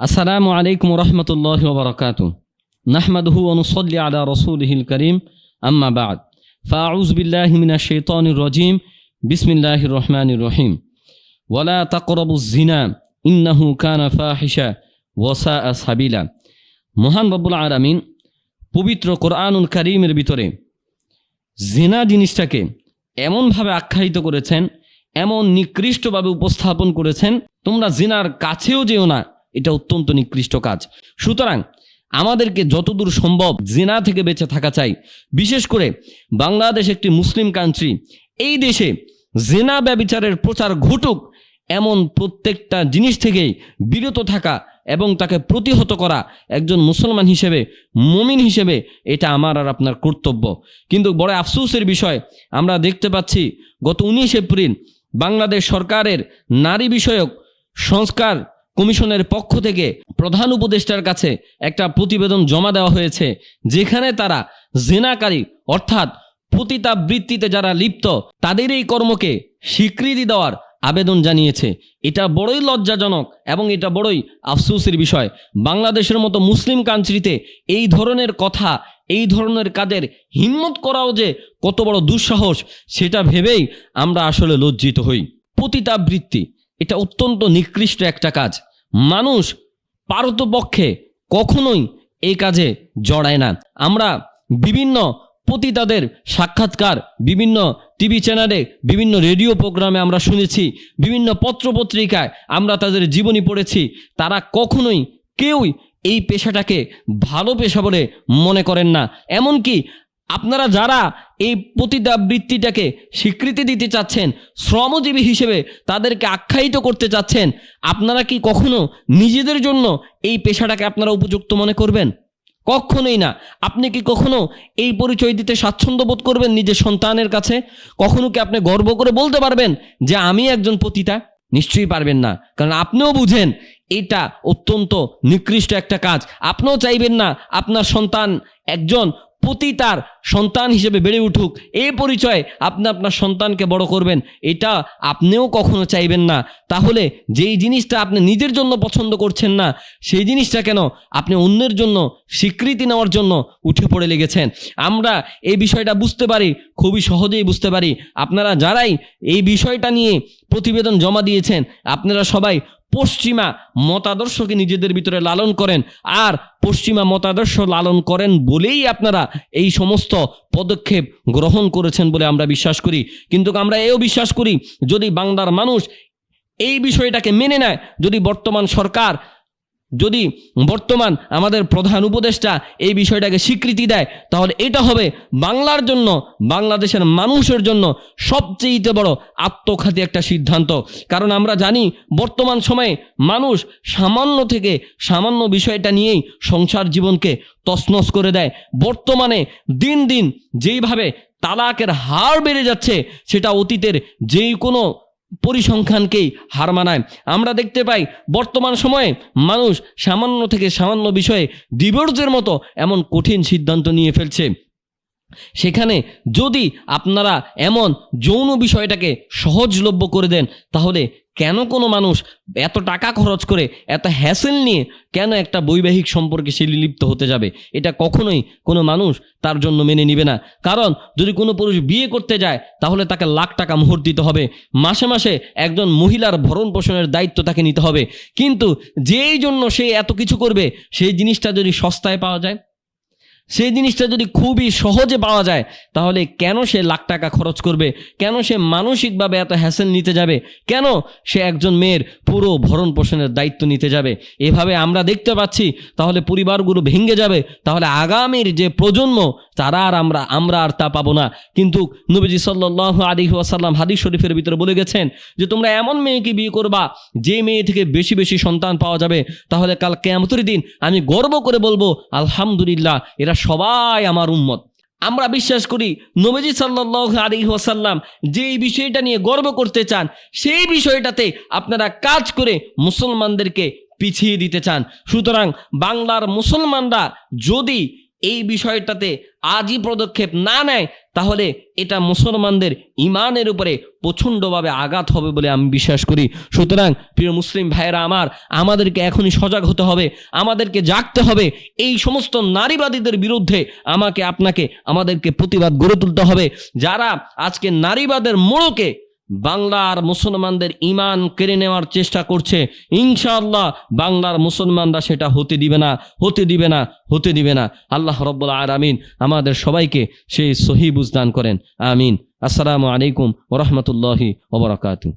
আসসালামু আলাইকুম রহমতুল্লাহ ওবরকাত নাহমাদহু অনুসল্লি আলা রসুলহিল করিম। আম্মা বাদ। ফাউজ বিল্লাহ শৈতানির রজিম। বিসমিল্লাহির রহমানির রহিম। ওয়ালা তাকরবু জিনা ইন্নাহু কানা ফাহিশা ওয়াসা সাবিলা। মহান রব্বুল আলামিন পবিত্র কোরআনুল করিমের ভিতরে জিনা জিনিসটাকে এমনভাবে আখ্যায়িত করেছেন, এমন নিকৃষ্টভাবে উপস্থাপন করেছেন, তোমরা জিনার কাছেও যেও না এটা অত্যন্ত নিকৃষ্ট কাজ। সুতরাং আমাদেরকে যতদূর সম্ভব জেনা থেকে বেঁচে থাকা চাই। বিশেষ করে বাংলাদেশ একটি মুসলিম কান্ট্রি এই দেশে জেনা ব্যবিচারের প্রচার ঘটুক এমন প্রত্যেকটা জিনিস থেকেই বিরত থাকা এবং তাকে প্রতিহত করা একজন মুসলমান হিসেবে, মমিন হিসেবে এটা আমার আর আপনার কর্তব্য। কিন্তু বড় আফসোসের বিষয়, আমরা দেখতে পাচ্ছি গত উনিশ এপ্রিল বাংলাদেশ সরকারের নারী বিষয়ক সংস্কার কমিশনের পক্ষ থেকে প্রধান উপদেষ্টার কাছে একটা প্রতিবেদন জমা দেওয়া হয়েছে, যেখানে তারা জেনাকারী অর্থাৎ পতিতাবৃত্তিতে যারা লিপ্ত, তাদের এই কর্মকে স্বীকৃতি দেওয়ার আবেদন জানিয়েছে। এটা বড়ই লজ্জাজনক এবং এটা বড়ই আফসোসের বিষয়। বাংলাদেশের মতো মুসলিম কান্ট্রিতে এই ধরনের কথা, এই ধরনের কাজের হিম্মত করাও যে কত বড় দুঃসাহস, সেটা ভেবেই আমরা আসলে লজ্জিত হই। পতিতাবৃত্তি এটা অত্যন্ত নিকৃষ্ট একটা কাজ। মানুষ পারতপক্ষে কখনোই এই কাজে জড়ায় না। আমরা বিভিন্ন পতিতাদের সাক্ষাৎকার, বিভিন্ন টিভি চ্যানেলে, বিভিন্ন রেডিও প্রোগ্রামে আমরা শুনেছি, বিভিন্ন পত্রপত্রিকায় আমরা তাদের জীবনী পড়েছি। তারা কখনোই কেউই এই পেশাটাকে ভালো পেশা বলে মনে করেন না। এমনকি আপনারা যারা এই পতিতাবৃত্তিটাকে স্বীকৃতি দিতে চাচ্ছেন, শ্রমজীবী হিসেবে তাদেরকে আখ্যায়িত করতে চাচ্ছেন, আপনারা কি কখনো নিজেদের জন্য এই পেশাটাকে আপনারা উপযুক্ত মনে করবেন? কখনোই না। আপনি কি কখনো এই পরিচয় দিতে স্বাচ্ছন্দ্য বোধ করবেন নিজের সন্তানের কাছে? কখনো কি আপনি গর্ব করে বলতে পারবেন যে আমি একজন পতিতা? নিশ্চয়ই পারবেন না। কারণ আপনিও বুঝেন, এটা অত্যন্ত নিকৃষ্ট একটা কাজ। আপনিও চাইবেন না আপনার সন্তান একজন পতিতার সন্তান হিসেবে বেড়ে উঠুক। এই পরিচয়ে আপনি আপনার সন্তানকে বড় করবেন। এটা আপনিও কখনো চাইবেন না। তাহলে যেই জিনিসটা আপনি নিজের জন্য পছন্দ করছেন না, সেই জিনিসটা কেন আপনি অন্যের জন্য স্বীকৃতি নেওয়ার জন্য উঠে পড়ে লেগেছেন? আমরা এই বিষয়টা বুঝতে পারি, খুবই সহজেই বুঝতে পারি। আপনারা যারাই এই বিষয়টা নিয়ে প্রতিবেদন জমা দিয়েছেন, আপনারা সবাই পশ্চিমা মতাদর্শকে নিজেদের ভিতরে লালন করেন আর পশ্চিমা মতাদর্শ লালন করেন বলেই আপনারা এই সমস্ত পদক্ষেপ গ্রহণ করেছেন বলে আমরা বিশ্বাস করি। কিন্তু আমরা এও বিশ্বাস করি, যদি বাংলার মানুষ এই বিষয়টাকে মেনে নেয়, যদি বর্তমান সরকার যদি বর্তমান আমাদের প্রধান উপদেষ্টা এই বিষয়টাকে স্বীকৃতি দেয়, তাহলে এটা হবে বাংলার জন্য, বাংলাদেশের মানুষের জন্য সবচেয়ে বড় আত্মঘাতী একটা সিদ্ধান্ত। কারণ আমরা জানি বর্তমান সময়ে মানুষ সামান্য থেকে সামান্য বিষয়টা নিয়েই সংসার জীবনকে তছনছ করে দেয়। বর্তমানে দিন দিন যেইভাবে তালাকের হার বেড়ে যাচ্ছে, সেটা অতীতের যেই কোনো পরিসংখ্যানকেই হার মানায়। আমরা দেখতে পাই, বর্তমান সময়ে মানুষ সামান্য থেকে সামান্য বিষয়ে ডিভোর্সের মতো এমন কঠিন সিদ্ধান্ত নিয়ে ফেলছে। সেখানে যদি আপনারা এমন যৌন বিষয়টাকে সহজলভ্য করে দেন, তাহলে কেন কোনো মানুষ এত টাকা খরচ করে, এত হ্যাসেল নিয়ে কেন একটা বৈবাহিক সম্পর্কে সে লিপ্ত হতে যাবে? এটা কখনোই কোনো মানুষ তার জন্য মেনে নিবে না। কারণ যদি কোনো পুরুষ বিয়ে করতে যায়, তাহলে তাকে লাখ টাকা মোহর দিতে হবে। মাসে মাসে একজন মহিলার ভরণ পোষণের দায়িত্ব তাকে নিতে হবে। কিন্তু যেই জন্য সে এত কিছু করবে, সেই জিনিসটা যদি সস্তায় পাওয়া যায় সেই জিনিসটা যদি খুবই সহজে পাওয়া যায়, তাহলে কেন সে লাখ টাকা খরচ করবে? কেন সে মানসিকভাবে এত হ্যাসেল নিতে যাবে? কেন সে একজন মেয়ের পুরো ভরণ পোষণের দায়িত্ব নিতে যাবে? এভাবে আমরা দেখতে পাচ্ছি, তাহলে পরিবারগুলো ভেঙে যাবে। তাহলে আগামীর যে প্রজন্ম তারা আর আমরা আমরা আর তা পাবো না। কিন্তু নবীজি সাল্লাহ আলী ওয়াসাল্লাম হাদিস শরীফের ভিতরে বলে গেছেন যে, তোমরা এমন মেয়েকে বিয়ে করবা, যে মেয়ে থেকে বেশি বেশি সন্তান পাওয়া যাবে। তাহলে কাল কেমতের দিন আমি গর্ব করে বলব, আলহামদুলিল্লাহ, এরা সবাই আমার উম্মত। আমরা বিশ্বাস করি নবীজি সাল্লাহ আলী ওয়াসাল্লাম যেই বিষয়টা নিয়ে গর্ব করতে চান, সেই বিষয়টাতে আপনারা কাজ করে মুসলমানদেরকে পিছিয়ে দিতে চান। সুতরাং বাংলার মুসলমানরা যদি এই বিষয়টাতে আজই পদক্ষেপ না নেয়, তাহলে এটা মুসলমানদের ইমানের উপরে প্রচণ্ডভাবে আঘাত হবে বলে আমি বিশ্বাস করি। সুতরাং প্রিয় মুসলিম ভাইয়েরা আমার, আমাদেরকে এখনই সজাগ হতে হবে, আমাদেরকে জাগতে হবে, এই সমস্ত নারীবাদীদের বিরুদ্ধে আমাকে, আপনাকে, আমাদেরকে প্রতিবাদ গড়ে তুলতে হবে। যারা আজকে নারীবাদের মোড়কে বাংলার মুসলমানদের ইমান কেড়ে নেওয়ার চেষ্টা করছে। ইনশাআল্লাহ বাংলার মুসলমানরা সেটা হতে দিবে না, হতে দিবে না, হতে দিবে না। আল্লাহ রব্বুল আমিন আমাদের সবাইকে সেই সহি বুঝদান করেন। আমিন। আসসালামু আলাইকুম ওরহমতুল্লাহি ওবরাকাতু